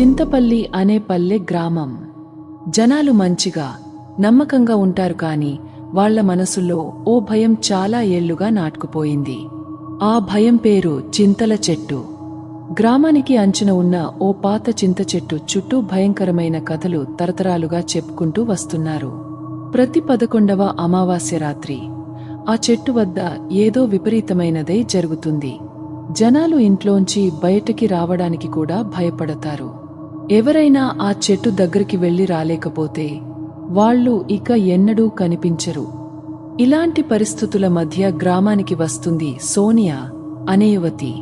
చింతపల్లి అనే పల్లె గ్రామం. జనాలు మంచిగా నమ్మకంగా ఉంటారు కాని వాళ్ళ మనసులో ఓ భయం చాలా ఏళ్ళుగా నాటుకుపోయింది. ఆ భయం పేరు చింతల చెట్టు. గ్రామానికి అంచున ఉన్న ఓ పాత చింత చెట్టు చుట్టూ భయంకరమైన కథలు తరతరాలుగా చెప్పుకుంటూ వస్తున్నారు. ప్రతి పదకొండవ అమావాస్య రాత్రి ఆ చెట్టు వద్ద ఏదో విపరీతమైనదే జరుగుతుంది. జనాలు ఇంట్లోంచి బయటకి రావడానికి కూడా భయపడతారు. ఎవరైనా ఆ చెట్టు దగ్గరికి వెళ్ళి రాలేకపోతే వాళ్ళు ఇక ఎన్నడూ కనిపించరు. ఇలాంటి పరిస్థితుల మధ్య గ్రామానికి వస్తుంది సోనియా అనే యువతి.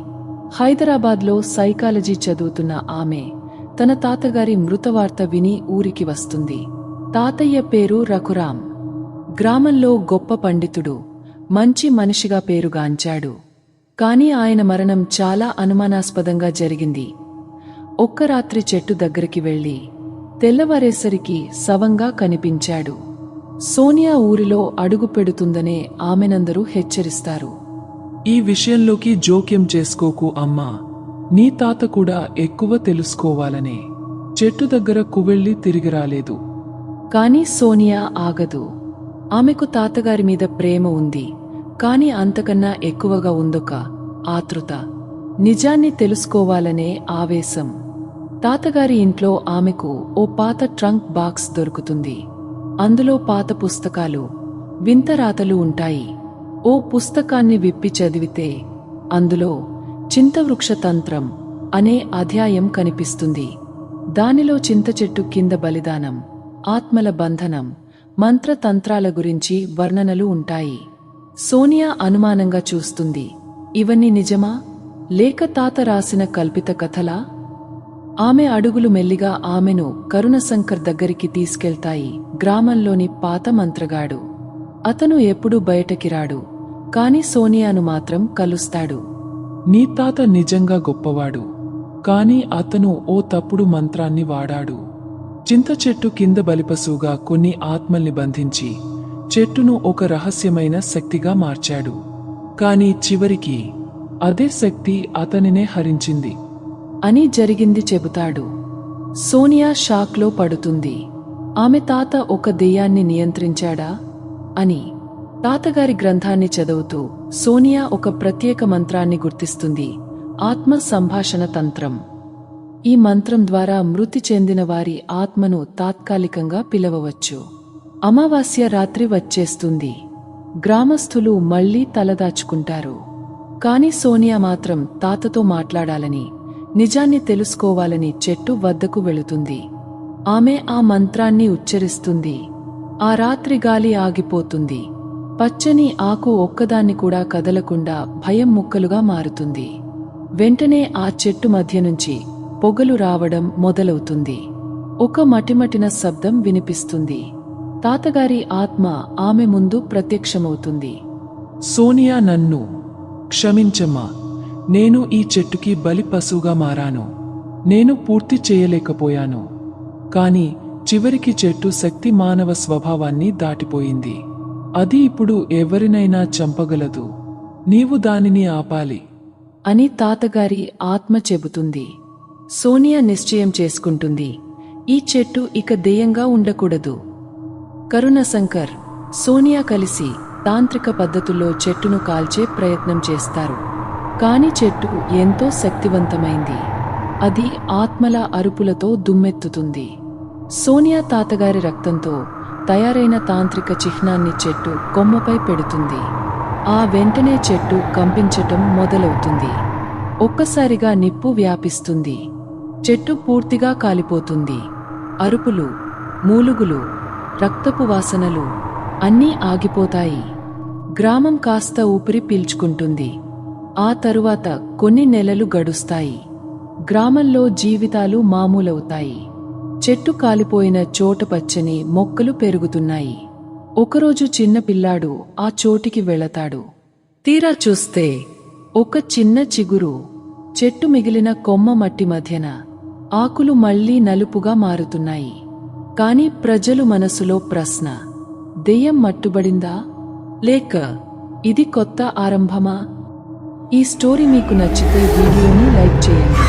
హైదరాబాద్లో సైకాలజీ చదువుతున్న ఆమె తన తాతగారి మృతవార్త విని ఊరికి వస్తుంది. తాతయ్య పేరు రఘురాం గ్రామంలో గొప్ప పండితుడు మంచి మనిషిగా పేరుగాంచాడు. కాని ఆయన మరణం చాలా అనుమానాస్పదంగా జరిగింది. ఒక్క రాత్రి చెట్టు దగ్గరికి వెళ్ళి తెల్లవారేసరికి శవంగా కనిపించాడు. సోనియా ఊరిలో అడుగు పెడుతుందనే ఆమెనందరూ హెచ్చరిస్తారు. ఈ విషయంలోకి జోక్యం చేసుకోకు అమ్మా. నీ తాత కూడా ఎక్కువ తెలుసుకోవాలనే. చెట్టు దగ్గర కువెళ్ళి తిరిగి రాలేదు. కాని సోనియా ఆగదు. ఆమెకు తాతగారి మీద ప్రేమ ఉంది. కాని అంతకన్నా ఎక్కువగా ఉందొక ఆతృత. నిజాన్ని తెలుసుకోవాలనే ఆవేశం. తాతగారి ఇంట్లో ఆమెకు ఓ పాత ట్రంక్ బాక్స్ దొరుకుతుంది. అందులో పాత పుస్తకాలు వింత రాతలు ఉంటాయి. ఓ పుస్తకాన్ని విప్పి చదివితే అందులో చింతవృక్ష తంత్రం అనే అధ్యాయం కనిపిస్తుంది. దానిలో చింత చెట్టు కింద బలిదానం ఆత్మల బంధనం మంత్రతంత్రాల గురించి వర్ణనలు ఉంటాయి. సోనియా అనుమానంగా చూస్తుంది ఇవన్నీ నిజమా? లేక తాత రాసిన కల్పిత కథలా? ఆమె అడుగులు మెల్లిగా ఆమెను కరుణశంకర్ దగ్గరికి తీసుకెళ్తాయి గ్రామంలోని పాత మంత్రగాడు. అతను ఎప్పుడూ బయటకి రాడు కాని సోనియాను మాత్రం కలుస్తాడు. నీ తాత నిజంగా గొప్పవాడు కాని అతను ఓ తప్పుడు మంత్రాన్ని వాడాడు. చింత చెట్టు కింద బలిపశువుగా కొన్ని ఆత్మల్ని బంధించి చెట్టును ఒక రహస్యమైన శక్తిగా మార్చాడు. కాని చివరికి అదే శక్తి అతనినే హరించింది. అని జరిగింది చెబుతాడు. సోనియా షాక్లో పడుతుంది. ఆమె తాత ఒక దెయ్యాన్ని నియంత్రించాడా? అని తాతగారి గ్రంథాన్ని చదువుతూ సోనియా ఒక ప్రత్యేక మంత్రాన్ని గుర్తిస్తుంది. ఆత్మ సంభాషణ తంత్రం. ఈ మంత్రం ద్వారా మృతి చెందిన వారి ఆత్మను తాత్కాలికంగా పిలవవచ్చు. అమావాస్య రాత్రి వచ్చేస్తుంది. గ్రామస్థులు మళ్ళీ తలదాచుకుంటారు. కాని సోనియా మాత్రం తాతతో మాట్లాడాలని నిజాన్ని తెలుసుకోవాలని చెట్టు వద్దకు వెళుతుంది. ఆమె ఆ మంత్రాన్ని ఉచ్చరిస్తుంది. ఆ రాత్రి గాలి ఆగిపోతుంది. పచ్చని ఆకు ఒక్కదాన్ని కూడా కదలకుండా భయం ముక్కలుగా మారుతుంది. వెంటనే ఆ చెట్టు మధ్య నుంచి పొగలు రావడం మొదలవుతుంది. ఒక మటిమటిన శబ్దం వినిపిస్తుంది. తాతగారి ఆత్మ ఆమె ముందు ప్రత్యక్షమవుతుంది. సోనియా నన్ను క్షమించమ్మా. నేను ఈ చెట్టుకి బలి పశువుగా మారాను. నేను పూర్తి చేయలేకపోయాను. కాని చివరికి చెట్టు శక్తి మానవ స్వభావాన్ని దాటిపోయింది. అది ఇప్పుడు ఎవరినైనా చంపగలదు. నీవు దానిని ఆపాలి. అని తాతగారి ఆత్మ చెబుతుంది. సోనియా నిశ్చయం చేసుకుంటుంది. ఈ చెట్టు ఇక దేయంగా ఉండకూడదు. కరుణశంకర్ సోనియా కలిసి తాంత్రిక పద్ధతుల్లో చెట్టును కాల్చే ప్రయత్నం చేస్తారు. కాని చెట్టు ఎంతో శక్తివంతమైంది. అది ఆత్మల అరుపులతో దుమ్మెత్తుతుంది. సోనియా తాతగారి రక్తంతో తయారైన తాంత్రిక చిహ్నాన్ని చెట్టు కొమ్మపై పెడుతుంది. ఆ వెంటనే చెట్టు కంపించటం మొదలవుతుంది. ఒక్కసారిగా నిప్పు వ్యాపిస్తుంది. చెట్టు పూర్తిగా కాలిపోతుంది. అరుపులు మూలుగులు రక్తపు వాసనలు అన్నీ ఆగిపోతాయి. గ్రామం కాస్త ఊపిరి పీల్చుకుంటుంది. ఆ తరువాత కొన్ని నెలలు గడుస్తాయి. గ్రామంలో జీవితాలు మామూలవుతాయి. చెట్టు కాలిపోయిన చోట పచ్చని మొక్కలు పెరుగుతున్నాయి. ఒకరోజు చిన్న పిల్లాడు ఆ చోటికి వెళతాడు. తీరా చూస్తే ఒక చిన్న చిగురు చెట్టు మిగిలిన కొమ్మ మట్టి మధ్యన ఆకులు మళ్ళీ నలుపుగా మారుతున్నాయి. కాని ప్రజలు మనసులో ప్రశ్న దెయ్యం మట్టుబడిందా? లేక ఇది కొత్త ఆరంభమా? ఈ స్టోరీ మీకు నచ్చితే వీడియోని లైక్ చేయండి.